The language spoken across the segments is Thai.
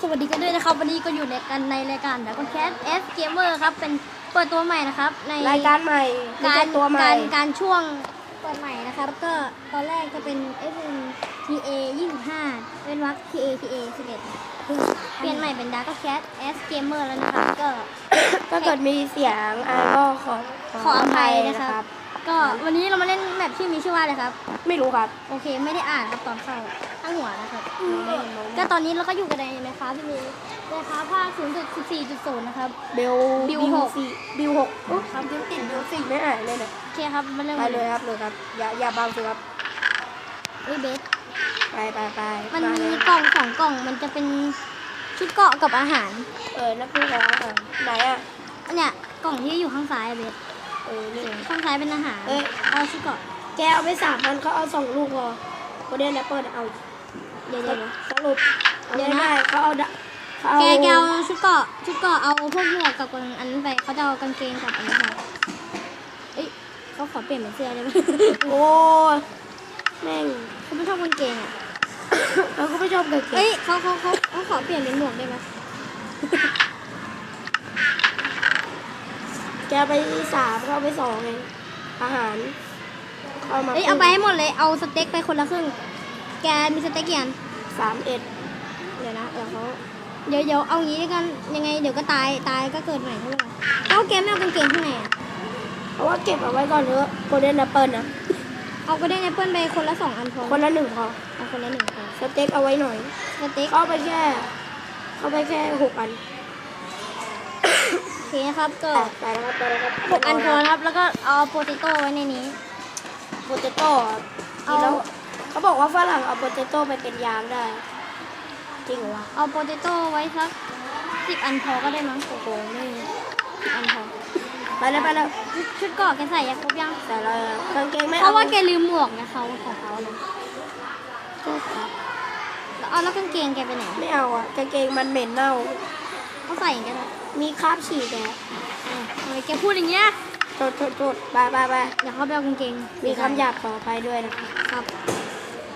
สวัสดีกันด้วยนะครับ วันนี้ก็อยู่ในกันในรายการดักแคสเอสเกมเมอร์ครับ เป็นเปิดตัวใหม่นะครับ ในรายการใหม่ไม่กาใช่รตัวใหม่การการช่วงเปิดใหม่นะครับ ก็ตอนแรกจะเป็น S N T A 25 เป็นวัก T A T A 11 เปลี่ยนใหม่เป็น Dark Cat S Gamer แล้วนะครับ ก็ถ้าเกิดมีเสียงอะไรก็ขอขออภัยนะครับ ก็วันนี้เรามาเล่นแบบที่มีชื่อว่าอะไรครับ ไม่รู้ครับ โอเค ไม่ได้อ่านครับตอนเข้า ทั้งหัวนะครับ ก็ตอนนี้เราก็อยู่กันในนะคะที่มีนะคะภาค0.14.0 นะครับ เบลบิวหกสี่บิวหกอุ๊ยครับบิวติดบิวสี่ไม่อ่านเลยนะโอเคครับมาเริ่มไปกันเลยครับเลยครับ อย่าอย่าเบาสิครับเอ้ยเบสไปไปไปมันมามีเลยกล่องสองกล่องมันจะเป็นชุดเกราะกับอาหาร เออนักคือแล้วอะไหนอะอันเนี้ยกล่องที่อยู่ข้างซ้ายอะเบสเออนี่ข้างซ้ายเป็นอาหาร เอ้ยเอาชุดเกราะแกเอาไปสามพันเขาเอาสองลูกพอโคเดนแอปเปิลเอา เดี๋ยวเดี๋ยวสรุปเดี๋ยวนะไม่ได้เขาเอาดะเขาเอาแกแกเอาชุดเกราะชุดเกราะเอาพวกหมวกกับอันนั้นไปเขาจะเอากางเกงกับอันนี้ค่ะเอ้ยเขาขอเปลี่ยนเป็นเสื้อได้ไหมโอ้ยแม่งเขาไม่ชอบกางเกงอะเราก็ไม่ชอบเกิดเกเอ้ยเขาเขาเขาเขาขอเปลี่ยนเป็นหมวกได้ไหมแกไปสามเขาไปสองเองอาหารเอามาเอ้ยเอาไปให้หมดเลยเอาสเต็กไปคนละครึ่ง แกมีสเต็กกี่อันสามเอ็ดเดี๋ยวนะเดี๋ยวเขาเดี๋ยวเดี๋ยวเอางี้กันยังไงเดี๋ยวก็ตายตายก็เกิดใหม่เท่าไหร่เอาแกไม่เอากางเกงข้างในอะเพราะว่าเก็บเอาไว้ก่อนเถอะโคเดนแอปเปิลนะเอาก็ได้แอปเปิลไปคนละสองอันพอคนละหนึ่งพอเอาคนละหนึ่งพอสเต็กเอาไว้หน่อยสเต็กเข้าไปแค่ เข้าไปแค่หกอันโอเคนะครับก็อะไปแล้วครับไปแล้วครับหกอันพอนะครับ แล้วก็เอาโปเตโต้ไว้ในนี้โปเตโต้กินแล้ว เขาบอกว่าฝรั่งเอาโปเตโต้ไปเป็นยางได้ จริงเหรอวะเอาโปเตโต้ไว้สักสิบอันพอก็ได้มั้งโอ้โหไม่สิบอันพอไปแล้วไปแล้วชุดชุดเกราะแกใส่ยังครบยังแต่ละกางเกงไม่เพราะว่าแกลืมหมวกนะเขาของเขานะโทษครับแล้วเอาแล้วกางเกงแกไปไหนไม่เอาอะกางเกงมันเหม็นเน่า เขาใส่อย่างกันนะมีคราบฉีกแกอ้าวทำไมแกพูดอย่างเงี้ยโทษโทษโทษไปไปไปเดี๋ยวเขาไปเอากางเกงมีคำหยาบขออภัยด้วยนะครับ ครับ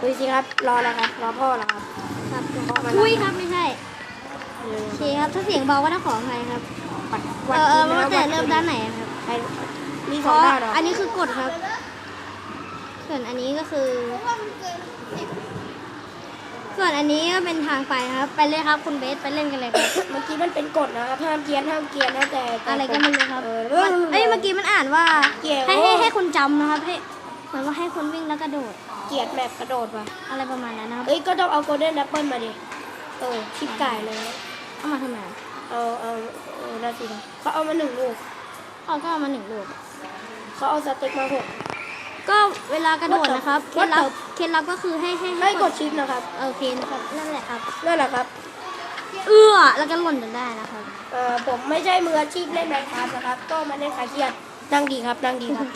คุยสิครับ รอแล้วครับ รอพ่อแล้วครับ ครับพ่อมาอุ้ยครับไม่ใช่เออโอเคครับถ้าเสียงเบาก็ต้องขออภัยครับวัดเอวัดอเออกินว่านะแต่วัดเริ่มกินด้านไหนอะครับใครมีสอ๋อองด้านเหรออันนี้คือกดครับ ส่วนอันนี้ก็คือ ส่วนอันนี้ก็เป็นทางไปครับ ไปเลยครับคุณเบสไปเล่นกันเลยครับเมื่อกี้มันเป็นกฎนะครับห้ามเกียนห้ามเกียนนะแต่แต่อะไรก็ไม่รู้ครับเออมันเอ้ยเมื่อกี้มันอ่านว่าเกี่ยวให้ให้ให้คุณจำนะครับให้เหมือนว่าให้คุณวิ่งแล้วกระโดด เกลียดแบบกระโดดว่ะอะไรประมาณนั้นนะครับเอ้ยก็ต้องเอาโกลเด้นแอปเปิลมาดิเออชิปไก่เลยเอามาทำไมอะเอาเอาเออได้สินะเขาเอามาหนึ่งลูกเขาก็เอามาหนึ่งลูก เขาเอาสเต็กมาหก ก็เวลากระโดดนะครับเคล็ What ด the- ลับเคล็ดลับก็คือให้ให้ไม่กดชิปนะครับโอเคนะครับนั่นแหละครับ นั่นแหละครับเอื้อแล้วก็หล่นจนได้นะครับ เออผมไม่ใช่มืออาชีพเล่นไมค์ครับนะครับ ก็มาเล่นคลายเครียด นั่งดีครับนั่งดีครับ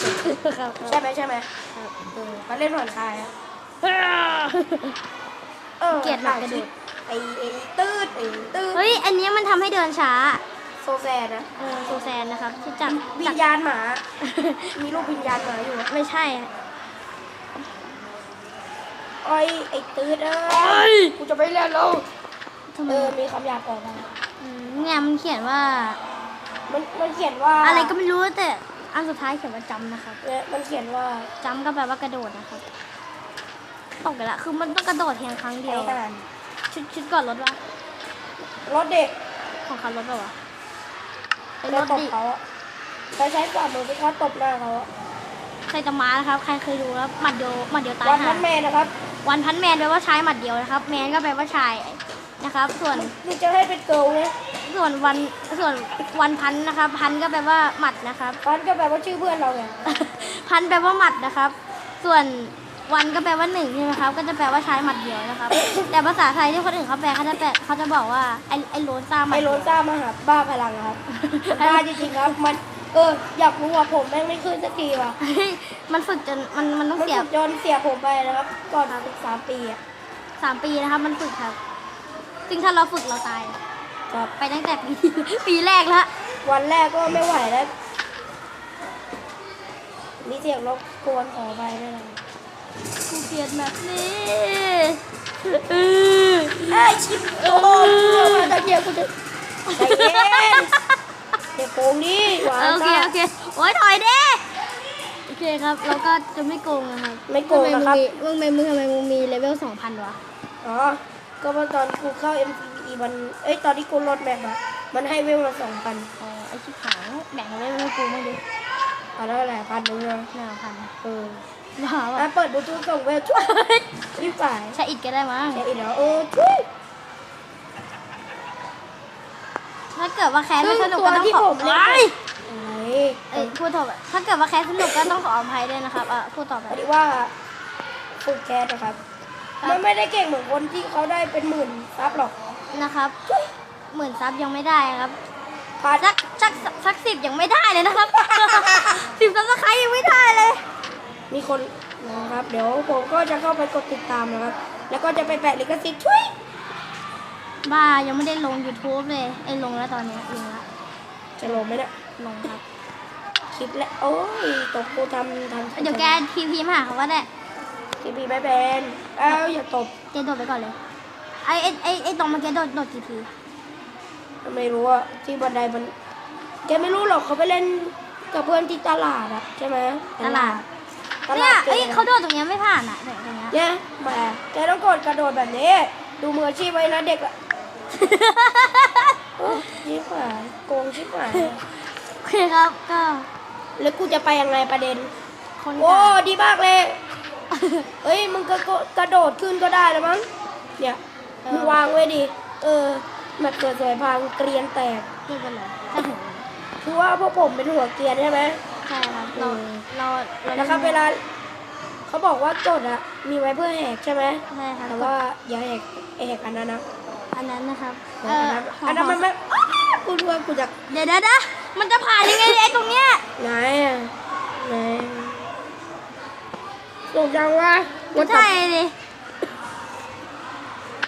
ครับใช่ไหมใช่ไหมครับเออมาเล่นผ่อนคลายครับเออเกลียดแบบกระโดดไอ้ไอ้ตืดไอ้ตืดเฮ้ย อันนี้มันทำให้เดินช้าโซแซนนะเออโซแซนนะครับที่จับวิจัญบญาณหมา มีรูปวิญญาณหมาอยู่อะไม่ใช่อะโอ้ยไอ้ตืดเอ้ยกูจะไปเรียนแล้วทำไมเออมีคำหยาบต่อมามเนี่ยมันเขียนว่า มันมันเขียนว่าอะไรก็ไม่รู้แต่ อันสุดท้ายเขียนว่าจำนะครับเนี่ยมันเขียนว่าจำก็แปลว่ากระโดดนะครับตกไปละคือมันต้องกระโดดเพียงครั้งเดีไอ้ยวห่านชุดชุดก่อนรถวะรถเด็กของเขารถปะวะเป็นไปรถตบดิเขาอะไปใช้ฝ่ามือไปทัดตบหน้าเขาอะใครจะมานะครับ ใครเคยดูแล้วหมัดเดียวหมัดเดียวตายวันห่านั้นแม่นะครับวันพันแมนแปลว่าชายหมัดเดียวนะครับ แมนก็แปลว่าชายนะครับ ส่วนนี่จะให้เป็นเกิร์ลเนี่ย ส่วนวันส่วนวันพันนะครับ พันก็แปลว่าหมัดนะครับ พันก็แปลว่าชื่อเพื่อนเราไงพันแปลว่าหมัดนะครับ ส่วนวันก็แปลว่าหนึ่งใช่ไหมครับ ก็จะแปลว่าใช้หมัดเดียวนะครับ แต่ภาษาไทยที่คนอื่นเขาแปลเขาจะแปลเขาจะบอกว่าไอ้ไอ้โรนซ่าหมัดไอ้เดีโรยวซ่ามาหาบ้าพลังครับบ้าจริงๆครับมันเอออยากรู้ว่าผมแม่งไม่ขึ้นสักทีว่ะเฮ้ยมันฝึกจนมันมันต้องมันเสียถูกจนเสียผมไปนะครับ ก่อนศึกษาปีอะสามปีนะครับ มันฝึกครับซึ่งถ้าเราฝึกเราตาย ครับ ไปตั้งแต่ปีปีแรกแล้ววันแรกก็ไม่ไหวแล้ว มีเสียงรบกวนขอไปด้วยนะกูเกลียดแบบนี้เอ้ยชิบโอ้ยเรื่องมาตะเกียบกูจะใจเย็นเด็กโกงนี่หวานโอเคจ้าโอเคโอ้ยถอยดิโอเคครับเราก็จะไม่โกงนะครับไม่โกงนะครับมึงทำไมมึงทำไมมึงมีเลเวลสองพันวะอ๋อก็ว่าตอนกูเข้า MCE มัน เอ้ย ตอนที่กูลดแมปอะมันให้เวลมาสองพันอ๋อไอชิบหายแบ่งเลเวลกูไม่ดิเอาแล้วแหละพันหนึงเลยหน้าพันเออบ้าอะวะเปิดบลูทูธส่งเวลช่วยรีบไปใช้อิดก็ได้มั้งใช่อีกแล้วเออช่วยถ้าเกิดว่าแคสไม่สนุกซึ่งก็ต้องตัวที่ขอผมเล่นไอ้ยอะไรเอ้ยพูดต่อไปถ้าเกิดว่าแคสสนุกก็ต้องขออภัยด้วยนะครับอะพูดต่อไปพอดีว่าฝึกแคสนะครับครับมันไม่ได้เก่งเหมือนคนที่เขาได้เป็นหมื่นซับหรอก นะครับหมื่นซับยังไม่ได้ครับพาสักสักสักสิบยังไม่ได้เลยนะครับสิบซับสไครต์ยังไม่ได้เลย มีคนนะครับ เดี๋ยวผมก็จะเข้าไปกดติดตามนะครับ แล้วก็จะไปแปะลิขสิทธิ์ช่วยบ้ายังไม่ได้ลง YouTube เลยไอ้ยลงแล้วตอนนี้ลงแล้วจะลงไหมเนี่ยลงครับคลิปแล้วโอ้ยตกกูทำทำเดี๋ยวแกทีพีมาหาเขาก็ได้ทีพีไม่เป็นเอ้าอย่าตบแกโดดไปก่อนเลย ไอ้ไอ้ไอ้ไอ้ตรงเมื่อกี้โดดโดดกี่ทีไม่รู้อะที่บันไดมันแกไม่รู้หรอกเขาไปเล่นกับเพื่อนที่ตลาดอะใช่ไหมตลาดตเนี่ลายดเอ้ยก่งอะเขาโดดตรงเนี้ยไม่ผ่านอะเนี่ยตรงเนี้ยเนี่ยแหมแกต้องกดกระโดดแบบนี้ ดูมืออาชีพไว้นะเด็กอะโอ้ชิบหายโกงชิบหายโอเคครับก็แล้วกูจะไปยังไงประเด็น คนโอ้กลางดีมากเลย เอ้ยมึงก็กระโดดขึ้นก็ได้แล้วมั้ง เนี่ย มึงวางไว้ดิเออแมาเกิดสายพางเกรียนแตกไม่เป็นไรถ้าถึงคือว่าพวกผมเป็นหัวเกรียนใช่ไหมใช่ครับเราเออเราเรานะครับเวลาเขาบอกว่ากดอะมีไว้เพื่อแหกใช่ไหมใช่ครับแต่ว่าอย่าแหกแหกอันนั้นนะอันนั้นนะครับเอออันนั้นอันนั้นมันไม่อ้าวกูรู้ว่ากูจะเดี๋ยวเดี๋ยวเดี๋ยวมันจะผ่านยังไงเนี่ยไอ้ตรงเนี้ยไหนอะไหนหลงจังวะไม่ใช่ดิ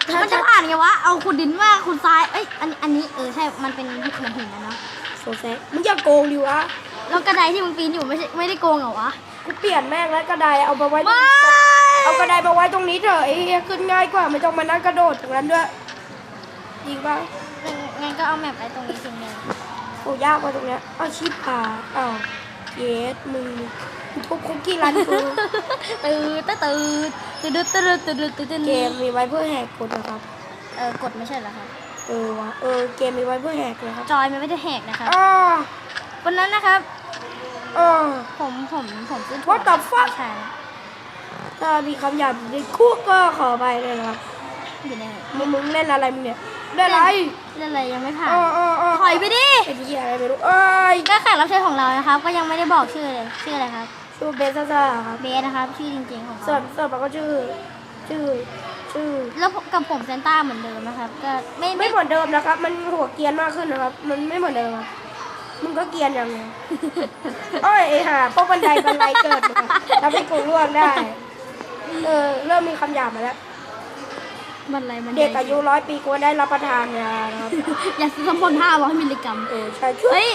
ถ้ามันจะผ่านไงวะ เอาขุดดินมาขุดทราย เอ้ย อันนี้ อันนี้ เออ ใช่ มันเป็นเหมือนหินนะเนาะ โซแซกมึงอย่าโกงดิวะ แล้วกระไดที่มึงปีนอยู่ไม่ใช่ไม่ได้โกงเหรอวะ กูเปลี่ยนแม่งแล้วกระไดเอามาไว้ตรงไม่นี้เอากระไดมาไว้ตรงนี้เถอะไอ้เหี้ยขึ้นง่ายกว่าไม่ต้องมานั่งกระโดดตรงนั้นด้วยจริงปะงั้นงั้นก็เอาแมปไว้ตรงนี้ทิ้งเลยโอ้ยากกว่าตรงเนี้ยเอาชิปหาอ้าวเยสมึงมึง ทุบคุกกี้รันกูตื่นตื่นตื่นตื่นตื่นตื่นตื่นตื่นเกมมีไว้เพื่อแหกกฎนะครับ เออกดไม่ใช่เหรอครับเออวะเออเกมมีไว้เพื่อแหกเลยครับจอยมันไม่ได้แหกนะครับอ้าวันนั้นนะครับอ้าผมผมผมซื้อ What the fuck? ใช่ถ้ามีคำหยาบในคุกก็ขอไปเลยนะครับอยู่ในมึงมึงเล่นอะไรมึงเนี่ยเล่นอะไรเล่นอะไรยังไม่ผ่านอ้ออ้ออ้อถอยไปดิไอ้ที่อะไรไม่รู้เอ้ยก็แขกรับเชิญของเรานะครับ ก็ยังไม่ได้บอกชื่อเลยชื่ออะไรครับ ชื่อเบสซ่าครับเบสนะครับชื่อจริงๆของส่วเขานส่วนมันก็ชื่อ ชื่อ ชื่อ แล้วกับผมเซนต้าเหมือนเดิมนะครับ ก็ไม่ไม่เหมือนเดิมนะครับ มันหัวเกรียนมากขึ้นนะครับ มันไม่เหมือนเดิมครับมึงก็เกรียนอย่างเดียว โอ้ยไอ้ห่าพวกบันไดบันไดเกิดมาทำให้กูร่วงได้ เออ เริ่มมีคำหยาบมาแล้ว มันอะไรมันเด็กอายุร้อยปีควรได้รับประทานยานะครับยาสมุนห้าร้อยมิลลิกรัมเออใช่ช่วยเฮ้ย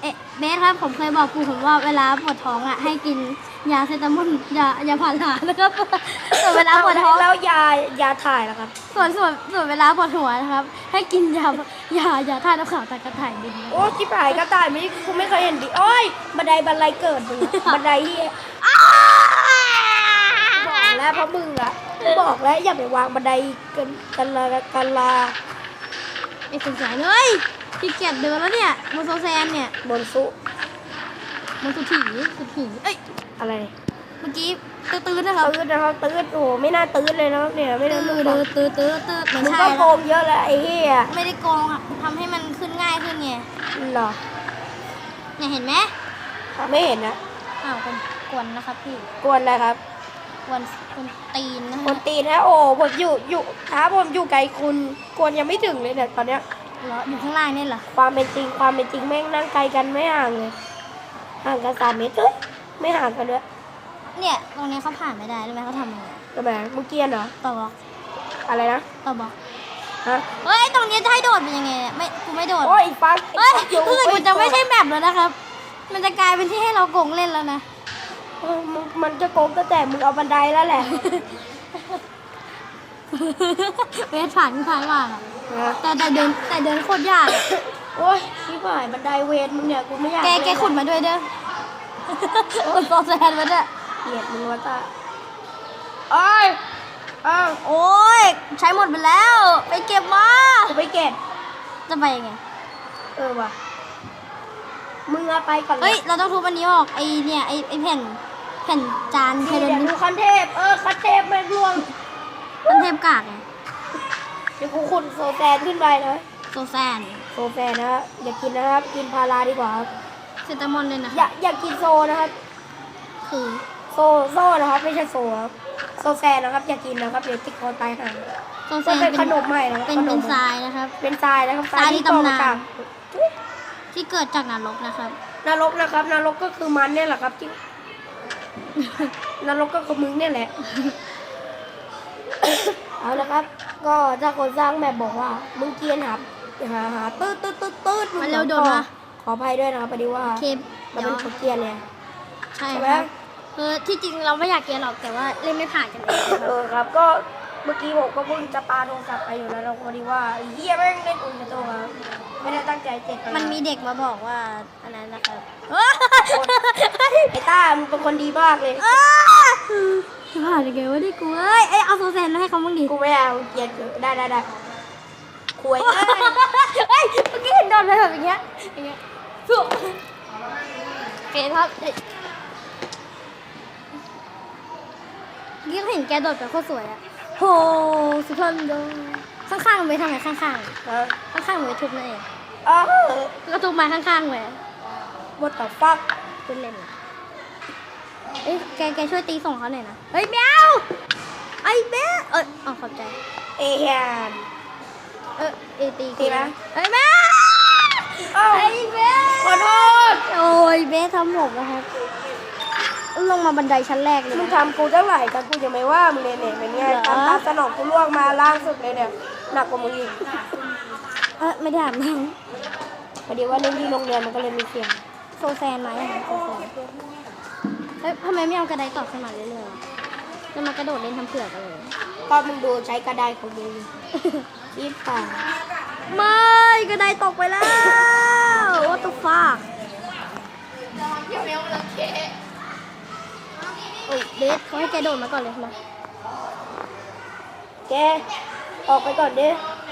เอ๊ะเบสครับผมเคยบอกปู่ผมว่าเวลาปวดท้องอะให้กินยาเซตามอลยายาผ่านหานะครับส่วนเวลาปวดท้อง แล้วยายาถ่ายล่ะครับ ส่วนส่วนส่วนเวลาปวดหัวนะครับ ให้กินยายายาท่าตุน้ำขาวตะกระถ่ายดินนะโอ้ชิบหายก็ตายไม่กูไม่เคยเห็นดิโอ้ยบันไดบันไดเกิดมึงอะบันไดที่บอกแล้วเพราะมึงอะกูบอกแล้วอย่าไปวางบันไดกันกันลากันลาไอ้สงสารเลย ขี้เกียจเดินแล้วเนี่ยโมโซแซนเนี่ยบนซุมันสุถีสุถีเอ้ยอะไรเมื่อกี้ตื้อๆนะครับตื้นนะครับตื้นโอ้โหไม่น่าตื้นเลยนะครับเนี่ยไม่ได้ตื้อตื้นตื้อตื้อตื้อตื้อไม่มึงใช่ก็โกแล้วงเยอะแล้วไอ้เหี้ยไม่ได้โกงอะทำให้มันขึ้นง่ายขึ้นไงเหรอเนี่ยเห็นไหมไม่เห็นนะอ้าวคนกวนนะครับพี่กวนอะไรครับกวนกวนตีนนะคฮะนตีนะโอ้ผมอยู่อยู่ท้าผมอยู่ไกลคุณกวนยังไม่ถึงเลยเนี่ยตอนเนี้ย เหรออยู่ข้างล่างเนี่ยเหรอความเป็นจริงความเป็นจริงแม่งนั่งไกลกันไม่ห่างเลยห่างกันสามเมตรเอ้ยไม่ห่างกันด้วยเนี่ยตรงนี้เขาผ่านไม่ได้ใช่ไหมเขาทำยังไงทำไมมึงเกรียนเหรอต่อบล็อกอะไรนะต่อบล็อกฮะเฮ้ยตรงนี้จะให้โดดเป็นยังไงเนี่ยไม่กูไม่โดดโอ้ยไอ้ฟักเฮ้ยไอ้ฟักรู้สึกมันจะไม่ใช่แบบแล้วนะครับ มันจะกลายเป็นที่ให้เราโกงเล่นแล้วนะเออมึงมันจะโกงก็แต่มึงเอาบันไดแล้วแหละเวทผ่านผ่านมากอะนะ แต่แต่เดินแต่เดินโคตรยากอะโอ้ยชิบหายบันไดเวรมึงเนี่ยกูไม่อยากแกแกเล่นขุดมาด้วยเด้อขุดโซแซนมาด้วยเกลียดมึงวะตาโอ้ยอ้าวโอ้ยใช้หมดไปแล้ว ไปเก็บมากูไปเก็บจะไปยังไง เออว่ะมึงเอาไปก่อนเลเฮ้ยยเราต้องทุบอันนี้ออกไอเนี่ยไอไอแผ่นแผ่นจานไฮเดี๋โดรยวลิดูกคันเทพเออคันเทพแม่งร่วงมันเทปกากไง เดี๋ยวกูขุดโซแซนขึ้นไปนะโซแซนโซแซนนะฮะอย่ากินนะครับ กินพาราดีกว่าครับเซตามอนเลยนะอย่าอย่ากินโซนะครับ คือโซโซนะครับ ไม่ใช่โซครับโซแซนนะครับ อย่ากินนะครับเดี๋ยวติดคอตายห่าโซแซมันนเป็นเป็นขนมใหม่นะครับเป็นขเป็นมทรายนะครับ เป็นทรายนะครับทรายที่ต่อตำนานมจากที่เกิดจากนรกนะครับ นรกนะครับ นรกก็คือมันเนี่ยแหละครับที่ นรกก็คือมึงเนี่ยแหละ เอาละครับ ก็ถ้าคนสร้างแบบบอกว่า มึงเกรียนหาหาหาตืดตืดตืดตืดมันเร็วโดนมาขออภัยด้วยนะครับพอดีว่าเคปเราเดี๋ยเป็วนคนเกรียนเนี่ยใช่ใช่คไหมรับคือที่จริงเราไม่อยากเกียนหรอกแต่ว่าเล่นไม่ผ่านกันเองครับเออครับก็ เมื่อกี้ผมก็เพิ่งจะปาโทรศัพท์ไปอยู่แล้วเราพอดีว่าไอ้เฮียแม่งเล่นอุ่นกระโตครับไม่ได้ตั้งใจเจ็บไปมันมีเด็กมาบอกว่าอันนั้นนะครับไอ้ต้ามึงเป็นคนดีมากเลยจะผ่านยังไงวะนี่กูเอ้ยเอ้ยเอาโซแซนมาให้เขาบ้างดิกูไม่เอาเกลียดได้ได้ได้คุยเฮ้ยเมื่อกี้เห็นโดนเลยแบบอย่างเงี้ยอย่างเงี้ยสุโอเคครับเอ้ยเมื่อกี้เห็นแกโดดแบบโคตรสวยอะ โหสุดยอดเลยข้างๆมันไปทำไงข้างฮะๆข้างๆมันไปทุบนั่นเองอ้าวแล้วก็ทุบไม้ข้างๆเลย what the fuck เป็นเล่นอะเอ้ยแกแกช่วยตีส่งเขาหน่อยนะเฮ้ยแมวไอ้แมวเอ้ยอ๋อขอบใจ เอียน เออเอตีตีไหมเฮ้ยแม่อ้าวไอ้แม่ขอโทษ โอ้ยแม่ทำผมนะครับ ลงมาบันไดชั้นแรกเลยมึงนะ ทำกูเท่าไหร่แต่กูยังไม่ว่ามึงเลยเนี่ยเป็นไงเหรอทำตามสนองกูล่วงมาล่างสุดเลยเนี่ยหนักกว่ามึงอีกเออไม่ได้อาบน้พอดีว่าเล่นที่โรงเรียนมันก็เลยมีเสียงำโซแซนมาอย่างไรโซแซนเฮ้ยทำไมไม่เอากระไดต่อขึ้นมาเรื่อยๆวะจะมากระโดดเล่นทำเผือกกันเลย ก็มึงดูใช้กระไดของมึงที่ป่าไม่กระไดตกไปแล้ว what the fuck โอ้ยเบสเขาให้แกโดดมาก่อนเลยมาแกออกไปก่อนดิ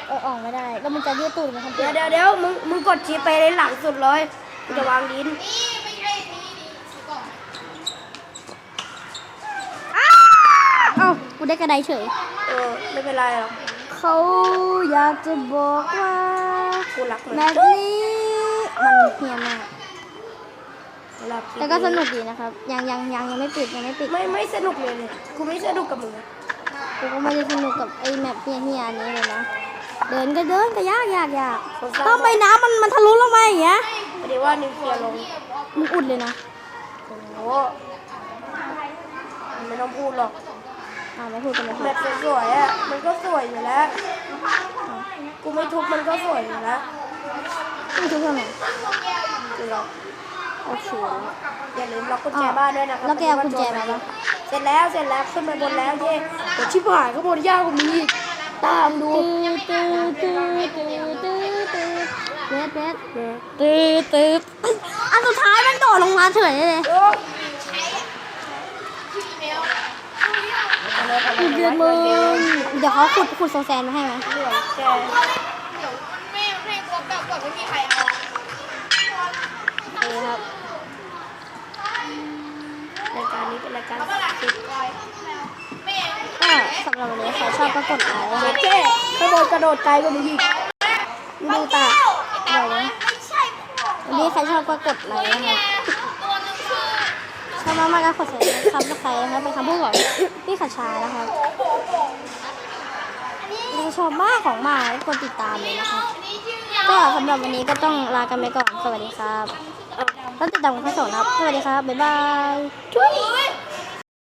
เออออกไม่ได้ แล้วมันจะยืดตูดมาทำเผืเดี๋อยกวเดี๋ยวเดี๋ยวมึงมึงกดชี้ไปในหลังสุดเลยกูจะวางดินเอ้ากูได้กระไดเฉย เออไม่เป็นไรหรอกเขาอยากจะบอกว่ากูรักมันแบบนี้มันเฮี้ยมาก กูรักคลิปแต่ก็สนุกดีนะครับ ยังยังยังยังไม่ปิดยังไม่ปิดไม่ไม่สนุกเลยเนี่ยกูไม่สนุกกับมึงอะกูก็ไม่ได้สนุกกับไอ้แมปเฮี้ยเฮี้ยนี้เลยนะ เดินก็เดินก็ยากยากยากสงสารต้องไปน้ำมันมันทะลุลงมาอย่างเงี้ยพอดีว่านิวเคลียร์ลงมึงอุดเลยนะโอ้โหไม่ต้องพูดหรอกอ่าไม่พูดกันไม่พูแบดบสวยๆอะมันก็สวยอยู่แล้ว กูไม่ทุบมันก็สวยอยู่แล้วไม่ทุกคนหรอคือเรา โอเคอย่าลืมล็อกกุญแจบ้านด้วยนะครับแล้วแกเอากุญแจมาปะเสร็จแล้วเสร็จแล้วขึ้นไปบนแล้วเย่เดี๋ยวชิบหายก็บนยากกว่ามีอีกตามดูตื้อตื้อตื้อตื้อตื้อเบสเบสเออตื้อตื้ออันสุดท้ายมันโดดลงมาเฉยเลยโอ้ยขุดเดือนมึงเดี๋ยวเขาขุดขุดโซแซนมาให้ไหมเหนื่อยแกไม่ไม่กลัวแบบกดไม่มีใครเอาโอเคครับ รายการนี้เป็นรายการติดก็สำหรับวันนี้ใครชอบก็กดไลค์นะคเจ็รับบแค่ข้างบนกระโดดไกลกว่ามึงอีกมึงดูตาเดี๋ยวนะไม่ใช่พวกวันนี้ใครชอบก็กดไลค์นะครับตัวหนึงคือชอบมากๆก็กดสับสไครต์ใครนะครับเป็นคำพูดของพี่ขัชชานะครับถ้าชอบมากของมากก็กดติดตามเลยนะครับอันนี้ชื่อยาก็สำหรับวันนี้ก็ต้องลากันไปก่อน สวัสดีครับ แล้วติดตามกันข้อสองนครับ สวัสดีครับ บ๊ายบายช่วย